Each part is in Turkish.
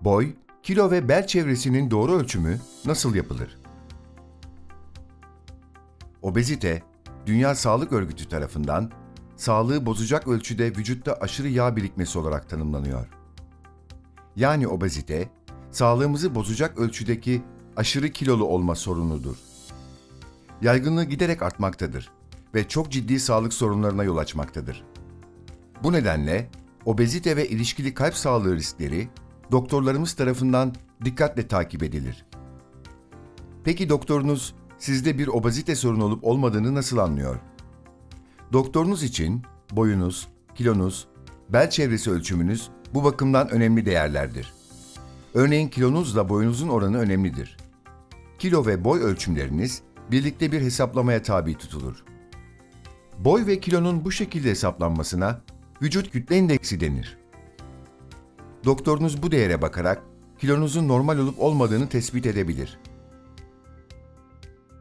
Boy, kilo ve bel çevresinin doğru ölçümü nasıl yapılır? Obezite, Dünya Sağlık Örgütü tarafından sağlığı bozacak ölçüde vücutta aşırı yağ birikmesi olarak tanımlanıyor. Yani obezite, sağlığımızı bozacak ölçüdeki aşırı kilolu olma sorunudur. Yaygınlığı giderek artmaktadır ve çok ciddi sağlık sorunlarına yol açmaktadır. Bu nedenle obezite ve ilişkili kalp sağlığı riskleri doktorlarımız tarafından dikkatle takip edilir. Peki doktorunuz sizde bir obezite sorunu olup olmadığını nasıl anlıyor? Doktorunuz için boyunuz, kilonuz, bel çevresi ölçümünüz bu bakımdan önemli değerlerdir. Örneğin kilonuzla boyunuzun oranı önemlidir. Kilo ve boy ölçümleriniz birlikte bir hesaplamaya tabi tutulur. Boy ve kilonun bu şekilde hesaplanmasına vücut kütle indeksi denir. Doktorunuz bu değere bakarak kilonuzun normal olup olmadığını tespit edebilir.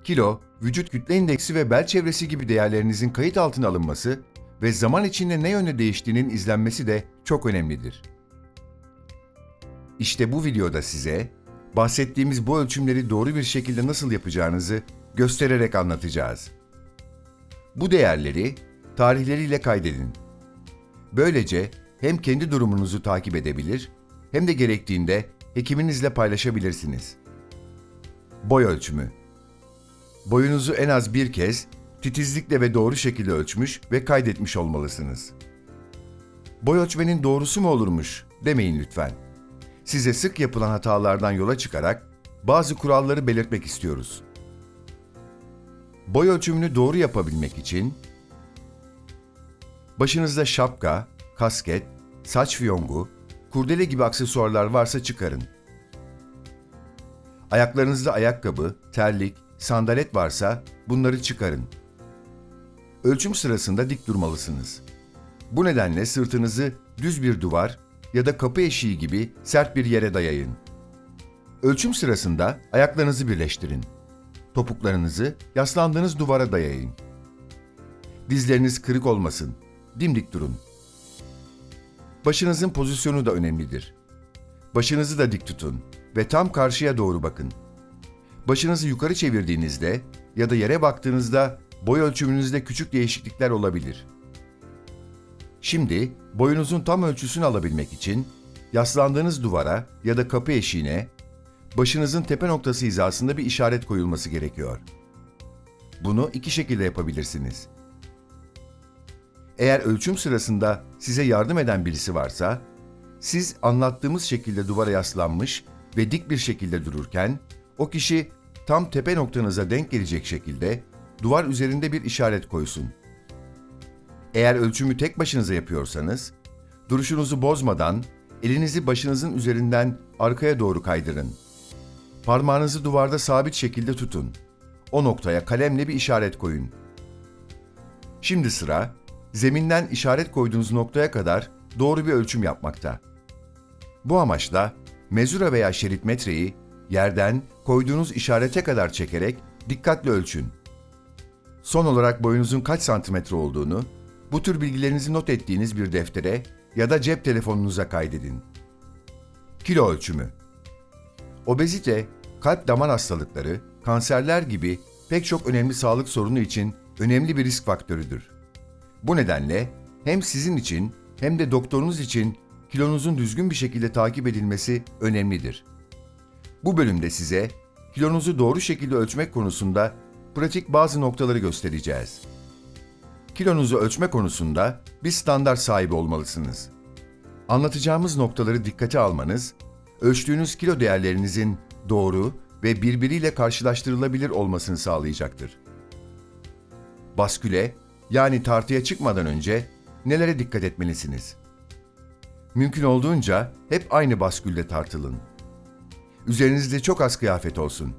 Kilo, vücut kütle indeksi ve bel çevresi gibi değerlerinizin kayıt altına alınması ve zaman içinde ne yönde değiştiğinin izlenmesi de çok önemlidir. İşte bu videoda size bahsettiğimiz bu ölçümleri doğru bir şekilde nasıl yapacağınızı göstererek anlatacağız. Bu değerleri tarihleriyle kaydedin. Böylece hem kendi durumunuzu takip edebilir hem de gerektiğinde hekiminizle paylaşabilirsiniz. Boy ölçümü Boyunuzu en az bir kez titizlikle ve doğru şekilde ölçmüş ve kaydetmiş olmalısınız. Boy ölçmenin doğrusu mu olurmuş demeyin lütfen. Size sık yapılan hatalardan yola çıkarak bazı kuralları belirtmek istiyoruz. Boy ölçümünü doğru yapabilmek için başınızda şapka, kasket, saç fiyongu, kurdele gibi aksesuarlar varsa çıkarın. Ayaklarınızda ayakkabı, terlik, sandalet varsa bunları çıkarın. Ölçüm sırasında dik durmalısınız. Bu nedenle sırtınızı düz bir duvar ya da kapı eşiği gibi sert bir yere dayayın. Ölçüm sırasında ayaklarınızı birleştirin. Topuklarınızı yaslandığınız duvara dayayın. Dizleriniz kırık olmasın. Dimdik durun. Başınızın pozisyonu da önemlidir. Başınızı da dik tutun ve tam karşıya doğru bakın. Başınızı yukarı çevirdiğinizde ya da yere baktığınızda boy ölçümünüzde küçük değişiklikler olabilir. Şimdi boyunuzun tam ölçüsünü alabilmek için yaslandığınız duvara ya da kapı eşiğine başınızın tepe noktası hizasında bir işaret koyulması gerekiyor. Bunu iki şekilde yapabilirsiniz. Eğer ölçüm sırasında size yardım eden birisi varsa, siz anlattığımız şekilde duvara yaslanmış ve dik bir şekilde dururken, o kişi tam tepe noktanıza denk gelecek şekilde duvar üzerinde bir işaret koysun. Eğer ölçümü tek başınıza yapıyorsanız, duruşunuzu bozmadan elinizi başınızın üzerinden arkaya doğru kaydırın. Parmağınızı duvarda sabit şekilde tutun. O noktaya kalemle bir işaret koyun. Şimdi sıra zeminden işaret koyduğunuz noktaya kadar doğru bir ölçüm yapmakta. Bu amaçla mezura veya şerit metreyi yerden koyduğunuz işarete kadar çekerek dikkatle ölçün. Son olarak boyunuzun kaç santimetre olduğunu bu tür bilgilerinizi not ettiğiniz bir deftere ya da cep telefonunuza kaydedin. Kilo ölçümü Obezite, kalp damar hastalıkları, kanserler gibi pek çok önemli sağlık sorunu için önemli bir risk faktörüdür. Bu nedenle hem sizin için hem de doktorunuz için kilonuzun düzgün bir şekilde takip edilmesi önemlidir. Bu bölümde size kilonuzu doğru şekilde ölçmek konusunda pratik bazı noktaları göstereceğiz. Kilonuzu ölçme konusunda bir standart sahibi olmalısınız. Anlatacağımız noktaları dikkate almanız, ölçtüğünüz kilo değerlerinizin doğru ve birbiriyle karşılaştırılabilir olmasını sağlayacaktır. Basküle, yani tartıya çıkmadan önce nelere dikkat etmelisiniz? Mümkün olduğunca hep aynı baskülde tartılın. Üzerinizde çok az kıyafet olsun.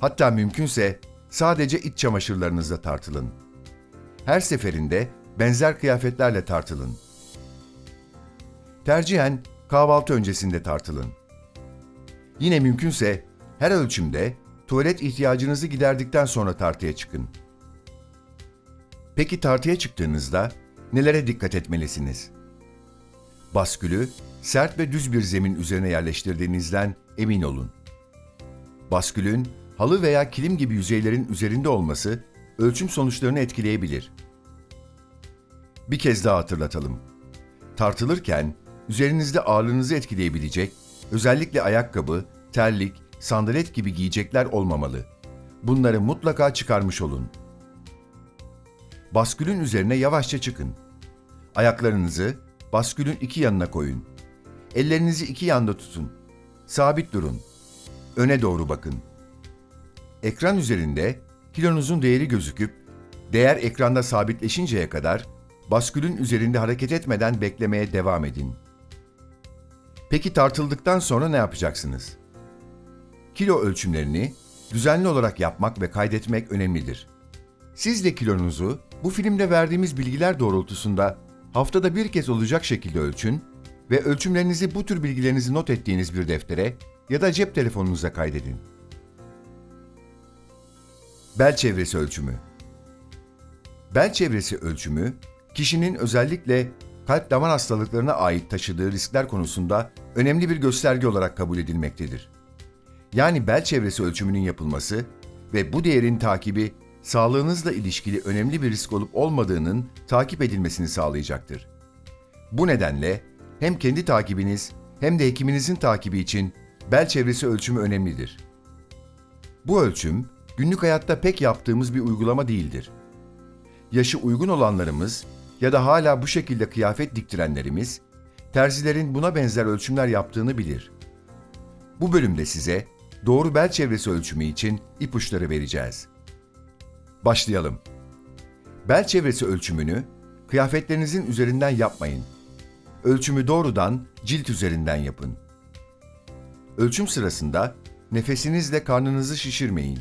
Hatta mümkünse sadece iç çamaşırlarınızla tartılın. Her seferinde benzer kıyafetlerle tartılın. Tercihen kahvaltı öncesinde tartılın. Yine mümkünse her ölçümde tuvalet ihtiyacınızı giderdikten sonra tartıya çıkın. Peki tartıya çıktığınızda nelere dikkat etmelisiniz? Baskülü sert ve düz bir zemin üzerine yerleştirdiğinizden emin olun. Baskülün halı veya kilim gibi yüzeylerin üzerinde olması ölçüm sonuçlarını etkileyebilir. Bir kez daha hatırlatalım. Tartılırken üzerinizde ağırlığınızı etkileyebilecek, özellikle ayakkabı, terlik, sandalet gibi giyecekler olmamalı. Bunları mutlaka çıkarmış olun. Baskülün üzerine yavaşça çıkın. Ayaklarınızı baskülün iki yanına koyun. Ellerinizi iki yanda tutun. Sabit durun. Öne doğru bakın. Ekran üzerinde kilonuzun değeri gözüküp, değer ekranda sabitleşinceye kadar baskülün üzerinde hareket etmeden beklemeye devam edin. Peki tartıldıktan sonra ne yapacaksınız? Kilo ölçümlerini düzenli olarak yapmak ve kaydetmek önemlidir. Siz de kilonuzu bu filmde verdiğimiz bilgiler doğrultusunda haftada bir kez olacak şekilde ölçün ve ölçümlerinizi bu tür bilgilerinizi not ettiğiniz bir deftere ya da cep telefonunuza kaydedin. Bel çevresi ölçümü Bel çevresi ölçümü, kişinin özellikle kalp damar hastalıklarına ait taşıdığı riskler konusunda önemli bir gösterge olarak kabul edilmektedir. Yani bel çevresi ölçümünün yapılması ve bu değerin takibi sağlığınızla ilişkili önemli bir risk olup olmadığının takip edilmesini sağlayacaktır. Bu nedenle hem kendi takibiniz hem de hekiminizin takibi için bel çevresi ölçümü önemlidir. Bu ölçüm günlük hayatta pek yaptığımız bir uygulama değildir. Yaşı uygun olanlarımız ya da hala bu şekilde kıyafet diktirenlerimiz terzilerin buna benzer ölçümler yaptığını bilir. Bu bölümde size doğru bel çevresi ölçümü için ipuçları vereceğiz. Başlayalım. Bel çevresi ölçümünü kıyafetlerinizin üzerinden yapmayın. Ölçümü doğrudan cilt üzerinden yapın. Ölçüm sırasında nefesinizle karnınızı şişirmeyin.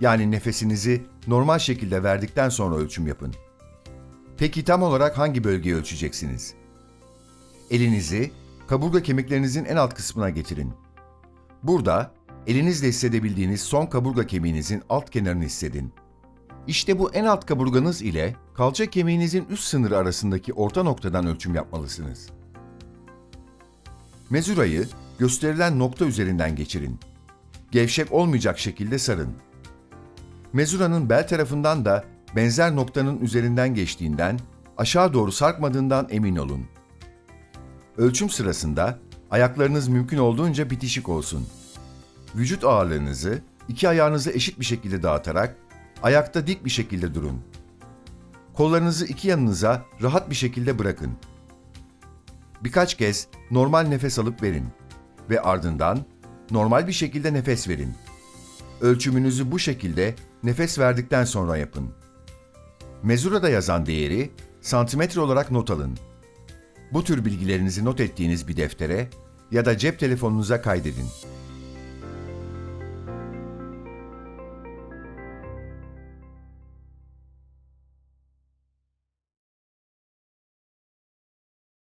Yani nefesinizi normal şekilde verdikten sonra ölçüm yapın. Peki tam olarak hangi bölgeyi ölçeceksiniz? Elinizi kaburga kemiklerinizin en alt kısmına getirin. Burada elinizle hissedebildiğiniz son kaburga kemiğinizin alt kenarını hissedin. İşte bu en alt kaburganız ile kalça kemiğinizin üst sınırı arasındaki orta noktadan ölçüm yapmalısınız. Mezurayı gösterilen nokta üzerinden geçirin. Gevşek olmayacak şekilde sarın. Mezuranın bel tarafından da benzer noktanın üzerinden geçtiğinden, aşağı doğru sarkmadığından emin olun. Ölçüm sırasında ayaklarınız mümkün olduğunca bitişik olsun. Vücut ağırlığınızı iki ayağınızı eşit bir şekilde dağıtarak ayakta dik bir şekilde durun. Kollarınızı iki yanınıza rahat bir şekilde bırakın. Birkaç kez normal nefes alıp verin ve ardından normal bir şekilde nefes verin. Ölçümünüzü bu şekilde nefes verdikten sonra yapın. Mezurada yazan değeri santimetre olarak not alın. Bu tür bilgilerinizi not ettiğiniz bir deftere ya da cep telefonunuza kaydedin.